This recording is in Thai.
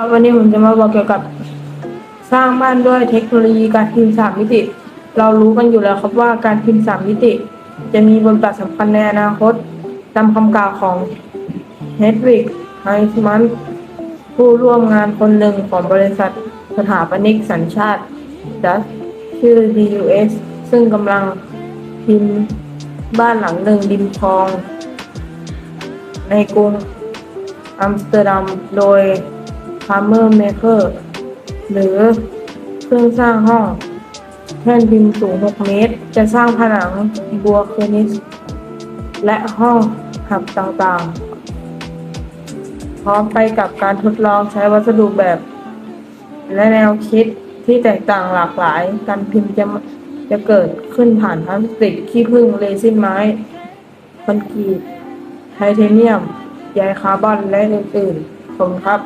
ครับวันนี้ผมจะมาบอกเกี่ยวกับสร้างบ้านด้วยเทคโนโลยีการพิมพ์สามมิติ เรารู้กันอยู่แล้วครับว่าการพิมพ์สามมิติ จะมีบทบาทสำคัญในอนาคตตามคำกล่าวของเฮดวิกไฮสมันผู้ร่วมงานคนหนึ่งของบริษัทสถาปนิกสัญชาติดัชชื่อ DUS ซึ่งกำลังพิมพ์บ้านหลังหนึ่งริมคลอง ในกรุงอัมสเตอร์ดัมโดย Hammer Maker หรือเครื่องสร้างห้องแท่นพิมพ์สูง 6 เมตร จะสร้างผนังบัวเคอร์นิสและห้องหับต่างๆ พร้อมไปกับการทดลองใช้วัสดุแบบ และแนวคิดที่แตกต่างหลากหลาย การพิมพ์จะจะเกิดขึ้นผ่านพลาสติกขี้ผึ้งเรซินไม้คอนกรีตไทเทเนียมใยคาร์บอนและอื่นๆผมครับ